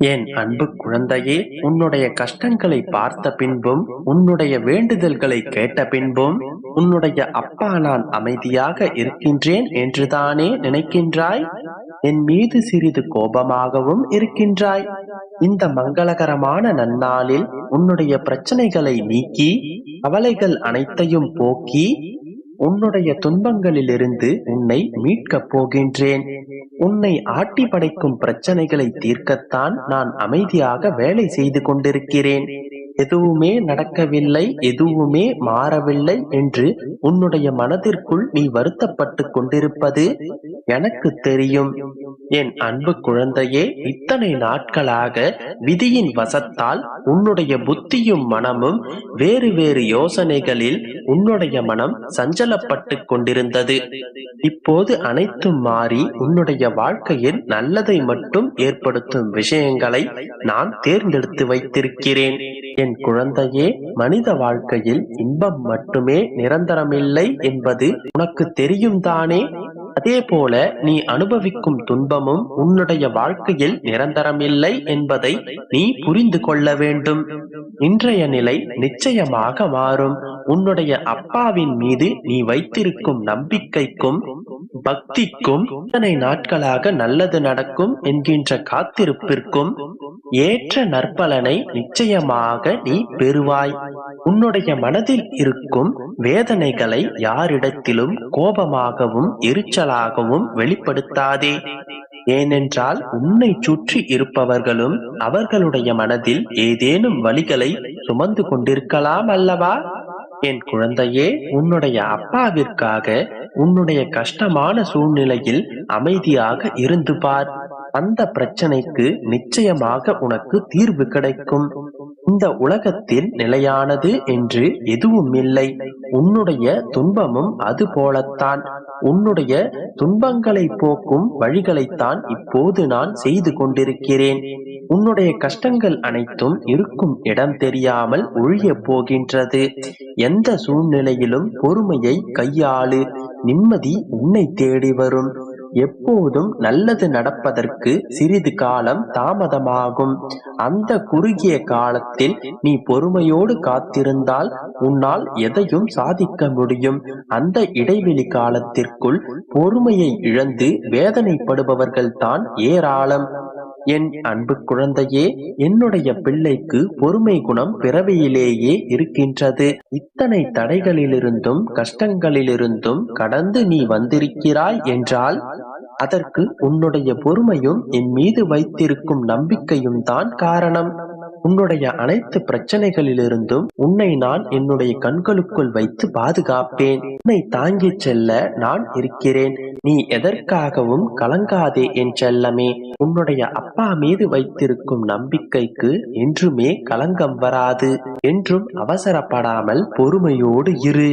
என் அன்பு குழந்தையே உன்னுடைய கஷ்டங்களை பார்த்த பின்பும் உன்னுடைய வேண்டுதல்களை கேட்ட பின்பும் உன்னுடைய அப்பா நான் அமைதியாக இருக்கின்றேன் என்றுதானே நினைக்கின்றாய்? என் மீது சிறிது கோபமாகவும் இருக்கின்றாய். இந்த மங்களகரமான நன்னாளில் உன்னுடைய பிரச்சனைகளை நீக்கி கவலைகள் அனைத்தையும் போக்கி உன்னுடைய துன்பங்களிலிருந்து உன்னை மீட்கப் போகின்றேன். உன்னை ஆட்டி படைக்கும் பிரச்சனைகளை தீர்க்கத்தான் நான் அமைதியாக வேலை செய்து கொண்டிருக்கிறேன். எதுவுமே நடக்கவில்லை எதுவுமே மாறவில்லை என்று உன்னுடைய மனதிற்குள் நீ வருத்தப்பட்டு கொண்டிருப்பது எனக்கு தெரியும். என் அன்பு குழந்தையே இத்தனை நாட்களாக விதியின் வசத்தால் உன்னுடைய புத்தியும் மனமும் வேறு வேறு யோசனைகளில் உன்னுடைய மனம் சஞ்சலப்பட்டு கொண்டிருந்தது. இப்போது அனைத்தும் மாறி உன்னுடைய வாழ்க்கையில் நல்லதை மட்டும் ஏற்படுத்தும் விஷயங்களை நான் தேர்ந்தெடுத்து வைத்திருக்கிறேன். என் குழந்தையே மனித வாழ்க்கையில் இன்பம் மட்டுமே நிரந்தரமில்லை என்பது உனக்கு தெரியும் தானே? அதே போல நீ அனுபவிக்கும் துன்பமும் உன்னுடைய வாழ்க்கையில் நிரந்தரமில்லை என்பதை நீ புரிந்து கொள்ள வேண்டும். இன்றைய நிலை நிச்சயமாக மாறும். உன்னுடைய அப்பாவின் மீது நீ வைத்திருக்கும் நம்பிக்கைக்கும் பக்திக்கும் இத்தனை நாட்களாக நல்லது நடக்கும் என்கின்ற காத்திருப்பிற்கும் ஏற்ற நற்பலனை நிச்சயமாக நீ பெறுவாய். உன்னுடைய மனதில் இருக்கும் வேதனைகளை யாரிடத்திலும் கோபமாகவும் எரிச்சலாகவும் வெளிப்படுத்தாதே. ஏனென்றால் உன்னை சுற்றி இருப்பவர்களும் அவர்களுடைய மனதில் ஏதேனும் வழிகளை சுமந்து கொண்டிருக்கலாம் அல்லவா? என் குழந்தையே உன்னுடைய அப்பாவிற்காக உன்னுடைய கஷ்டமான சூழ்நிலையில் அமைதியாக இருந்து பார். அந்த பிரச்சனைக்கு நிச்சயமாக உனக்கு தீர்வு கிடைக்கும். இந்த உலகத்தில் நிலையானது என்று எதுவும் இல்லை உன்னுடைய துன்பமும் அது போலத்தான். உன்னுடைய துன்பங்களை போக்கும் வழிகளைத்தான் இப்போது நான் செய்து கொண்டிருக்கிறேன். உன்னுடைய கஷ்டங்கள் அனைத்தும் இருக்கும் இடம் தெரியாமல் ஒழிய போகின்றது. எந்த சூழ்நிலையிலும் பொறுமையை கையாளு. நிம்மதி உன்னை தேடி வரும். எப்போதும் நல்லது நடப்பதற்கு சிறிது காலம் தாமதமாகும். அந்த குறுகிய காலத்தில் நீ பொறுமையோடு காத்திருந்தால் உன்னால் எதையும் சாதிக்க முடியும். அந்த இடைவெளி காலத்திற்குள் பொறுமையை இழந்து வேதனைப்படுபவர்கள் தான் ஏராளம். என் அன்பு குழந்தையே என்னுடைய பிள்ளைக்கு பொறுமை குணம் பிறவியிலேயே இருக்கின்றது. இத்தனை தடைகளிலிருந்தும் கஷ்டங்களிலிருந்தும் கடந்து நீ வந்திருக்கிறாய் என்றால் அதற்கு உன்னுடைய பொறுமையும் என் மீது வைத்திருக்கும் நம்பிக்கையும் தான் காரணம். உன்னுடைய அனைத்து பிரச்சனைகளிலிருந்தும் உன்னை நான் என்னுடைய கண்களுக்குள் வைத்து பாதுகாப்பேன். உன்னை தாங்கிச் செல்ல நான் இருக்கிறேன். நீ எதற்காகவும் கலங்காதே என் செல்லமே. உன்னுடைய அப்பா மீது வைத்திருக்கும் நம்பிக்கைக்கு என்றுமே கலங்கம் வராது. என்றும் அவசரப்படாமல் பொறுமையோடு இரு.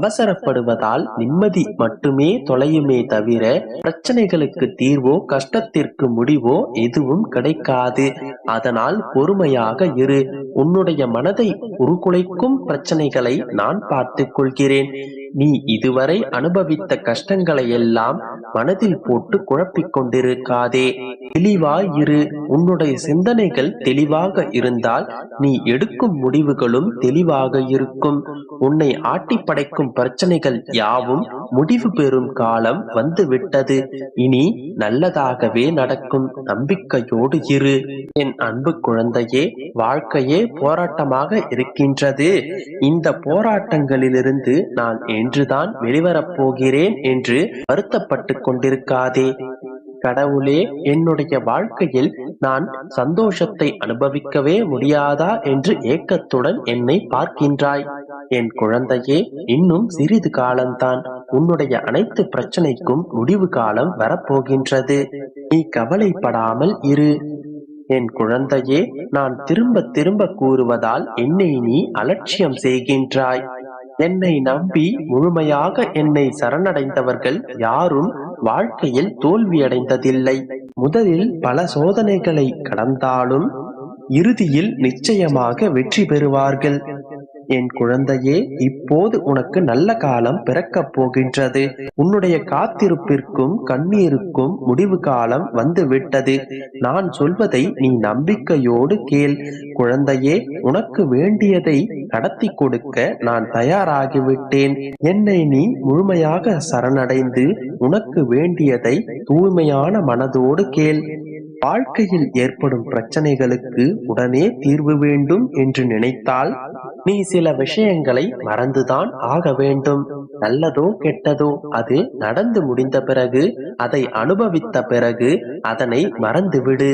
அவசரப்படுவதால் நிம்மதி மட்டுமே தொலையுமே தவிர பிரச்சனைகளுக்கு தீர்வோ கஷ்டத்திற்கு முடிவோ எதுவும் கிடைக்காது. அதனால் பொறுமையாக இரு. உன்னுடைய மனதை உருக்குலைக்கும் பிரச்சனைகளை நான் பார்த்துக் கொள்கிறேன் நீ இதுவரை அனுபவித்த கஷ்டங்களை எல்லாம் மனதில் போட்டு குழப்பிக் கொண்டிருக்காதே. தெளிவாய் இரு. உன்னுடைய சிந்தனைகள் தெளிவாக இருந்தால் நீ எடுக்கும் முடிவுகளும் தெளிவாக இருக்கும். உன்னை ஆட்டி படைக்கும் பிரச்சனைகள் யாவும் முடிவு பெறும் காலம் வந்து விட்டது இனி நல்லதாகவே நடக்கும். நம்பிக்கையோடு இரு. என் அன்பு குழந்தையே வாழ்க்கையே போராட்டமாக இருக்கின்றது. இந்த போராட்டங்களிலிருந்து நான் என்றுதான் வெளிவரப் போகிறேன் என்று வருத்தப்பட்டு கொண்டிருக்காதே. கடவுளே என்னுடைய வாழ்க்கையில் நான் சந்தோஷத்தை அனுபவிக்கவே முடியாதா என்று ஏக்கத்துடன் என்னை பார்க்கின்றாய். என் குழந்தையே இன்னும் சிறிது காலம்தான். உன்னுடைய அனைத்து பிரச்சனைக்கும் முடிவு காலம் வரப்போகின்றது. நீ கவலைப்படாமல் இரு. என் குழந்தையே நான் திரும்ப திரும்ப கூறுவதால் என்னை நீ அலட்சியம் செய்கின்றாய். என்னை நம்பி முழுமையாக என்னை சரணடைந்தவர்கள் யாரும் வாழ்க்கையில் தோல்வியடைந்ததில்லை. முதலில் பல சோதனைகளை கடந்தாலும் இறுதியில் நிச்சயமாக வெற்றி பெறுவார்கள். என் குழந்தையே இப்போது உனக்கு நல்ல காலம் பிறக்கப் போகின்றது. உன்னுடைய காத்திருப்பிற்கும் கண்ணீருக்கும் முடிவு காலம் வந்து விட்டது நான் சொல்வதை நீ நம்பிக்கையோடு கேள். குழந்தையே உனக்கு வேண்டியதை நடத்தி கொடுக்க நான் தயாராகிவிட்டேன். என்னை நீ முழுமையாக சரணடைந்து உனக்கு வேண்டியதை தூய்மையான மனதோடு கேள். வாழ்க்கையில் ஏற்படும் பிரச்சனைகளுக்கு உடனே தீர்வு வேண்டும் என்று நினைத்தால் நீ சில விஷயங்களை மறந்துதான் ஆக வேண்டும். நல்லதோ கெட்டதோ அது நடந்து முடிந்த பிறகு அதை அனுபவித்த பிறகு அதனை மறந்துவிடு.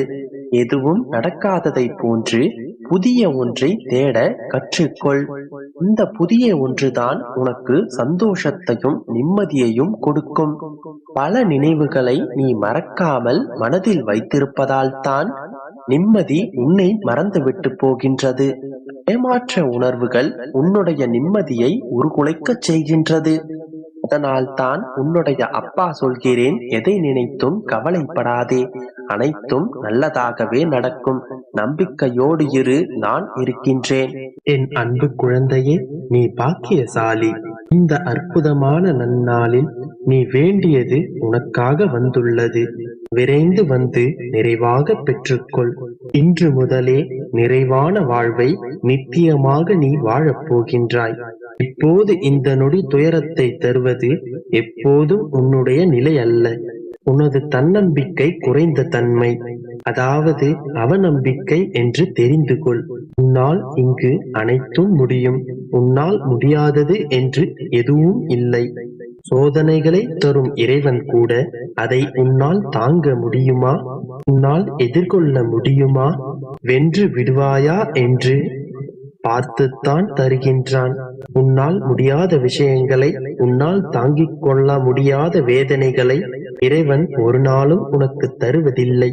எதுவும் நடக்காததை போன்று புதிய ஒன்றை தேட கற்றுக்கொள். இந்த புதிய ஒன்றுதான் உனக்கு சந்தோஷத்தையும் நிம்மதியையும் கொடுக்கும். பல நினைவுகளை நீ மறக்காமல் மனதில் வைத்திருப்பதால் தான் நிம்மதி உன்னை மறந்துவிட்டு போகின்றது. ஏமாற்ற உணர்வுகள் உன்னுடைய நிம்மதியை உருகுலைக்கச் செய்கின்றது. அதனால் தான் உன்னுடைய அப்பா சொல்கிறேன் எதை நினைத்தும் கவலைப்படாதே. அனைத்தும் நல்லதாகவே நடக்கும். நம்பிக்கையோடு இரு நான் இருக்கின்றேன். என் அன்பு குழந்தையே நீ பாக்கியசாலி. இந்த அற்புதமான நன்னாளில் நீ வேண்டியது உனக்காக வந்துள்ளது. விரைந்து வந்து நிறைவாக பெற்றுக்கொள். இன்று முதலே நிறைவான வாழ்வை நித்தியமாக நீ வாழப்போகின்றாய் இப்போது இந்த நொடி துயரத்தை தருவது எப்போதும் உன்னுடைய நிலை அல்ல. உனது தன்னம்பிக்கை குறைந்த தன்மை. அதாவது அவநம்பிக்கை என்று தெரிந்து கொள். உன்னால் இங்கு அனைத்தும் முடியும். உன்னால் முடியாதது என்று எதுவும் இல்லை. சோதனைகளை தரும் இறைவன் கூட அதை உன்னால் தாங்க முடியுமா? உன்னால் எதிர்கொள்ள முடியுமா? வென்று விடுவாயா என்று பார்த்துத்தான் தருகின்றான். உன்னால் முடியாத விஷயங்களை உன்னால் தாங்கிக் கொள்ள முடியாத வேதனைகளை இறைவன் ஒரு நாளும் உனக்கு தருவதில்லை.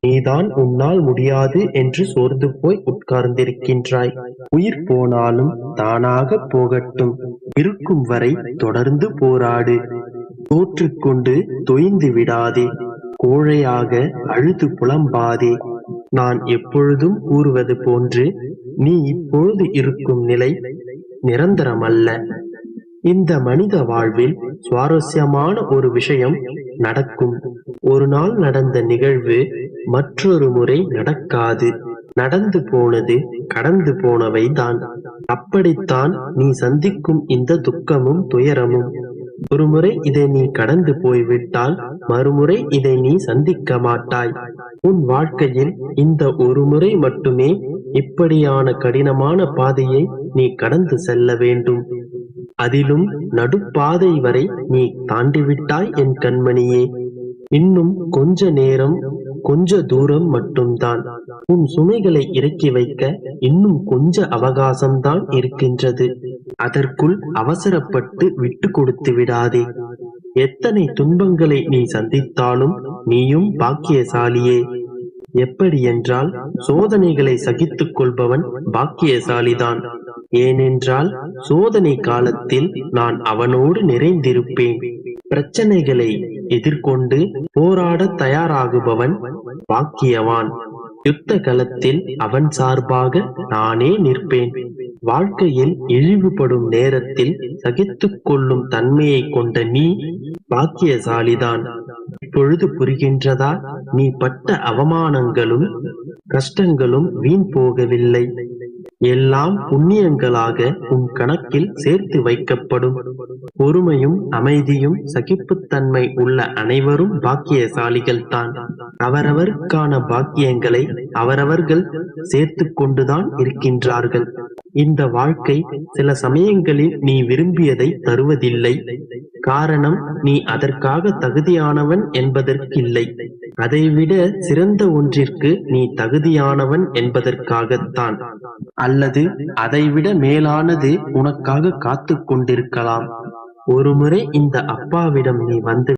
நீதான் உன்னால் முடியாது என்று சோர்ந்து போய் உட்கார்ந்திருக்கின்றாய். உயிர் போனாலும் தானாக போகட்டும். இருக்கும் வரை தொடர்ந்து போராடு. தோற்றுக்கொண்டு தொய்ந்து விடாதே. கோழையாக அழுது புலம்பாதே. நான் எப்பொழுதும் கூறுவது போன்று நீ இப்பொழுது இருக்கும் நிலை நிரந்தரமல்ல. இந்த மனித வாழ்வில் சுவாரஸ்யமான ஒரு விஷயம் நடக்கும். ஒரு நாள் நடந்த நிகழ்வு மற்றொரு முறை நடக்காது. நடந்து போனது கடந்து போனவை தான் அப்படித்தான் நீ சந்திக்கும் இந்த துக்கமும் துயரமும். ஒருமுறை இதை நீ கடந்து போய்விட்டால் மறுமுறை இதை நீ சந்திக்க மாட்டாய். உன் வாழ்க்கையில் இந்த ஒரு முறை மட்டுமே இப்படியான கடினமான பாதையை நீ கடந்து செல்ல வேண்டும். அதிலும் நடுப்பாதை வரை நீ தாண்டிவிட்டாய் என் கண்மணியே. இன்னும் கொஞ்ச நேரம் கொஞ்ச தூரம் மட்டும்தான். உன் சுமைகளை இறக்கி வைக்க இன்னும் கொஞ்ச அவகாசம்தான் இருக்கின்றது. அதற்குள் அவசரப்பட்டு விட்டு கொடுத்து விடாதே. எத்தனை துன்பங்களை நீ சந்தித்தாலும் நீயும் பாக்கியசாலியே. எப்படி என்றால் சோதனைகளை சகித்துக் கொள்பவன் பாக்கியசாலிதான். ஏனென்றால் சோதனை காலத்தில் நான் அவனோடு நிறைந்திருப்பேன். பிரச்சனைகளை எதிர்கொண்டு போராட தயாராகுபவன் பாக்கியவான் யுத்த களத்தில் அவன் சார்பாக நானே நிற்பேன். வாழ்க்கையில் இழிவுபடும் நேரத்தில் சகித்துக் கொள்ளும் தன்மையை கொண்ட நீ பாக்கியசாலிதான். இப்பொழுது புரிகின்றதா? நீ பட்ட அவமானங்களும் கஷ்டங்களும் வீண் போகவில்லை. எல்லாம் புண்ணியங்களாக உன் கணக்கில் சேர்த்து வைக்கப்படும். பொறுமையும் அமைதியும் சகிப்புத்தன்மை உள்ள அனைவரும் பாக்கியசாலிகள் தான் அவரவருக்கான பாக்கியங்களை அவரவர்கள் சேர்த்து கொண்டுதான் இருக்கின்றார்கள். இந்த வாழ்க்கை சில சமயங்களில் நீ விரும்பியதை தருவதில்லை. காரணம் நீ அதற்காக தகுதியானவன் என்பதற்கில்லை. அதைவிட சிறந்த ஒன்றிற்கு நீ தகுதியானவன் என்பதற்காகத்தான். அல்லது அதைவிட மேலானது உனக்காக காத்து கொண்டிருக்கலாம். ஒருமுறை இந்த அப்பாவிடம் நீ வந்து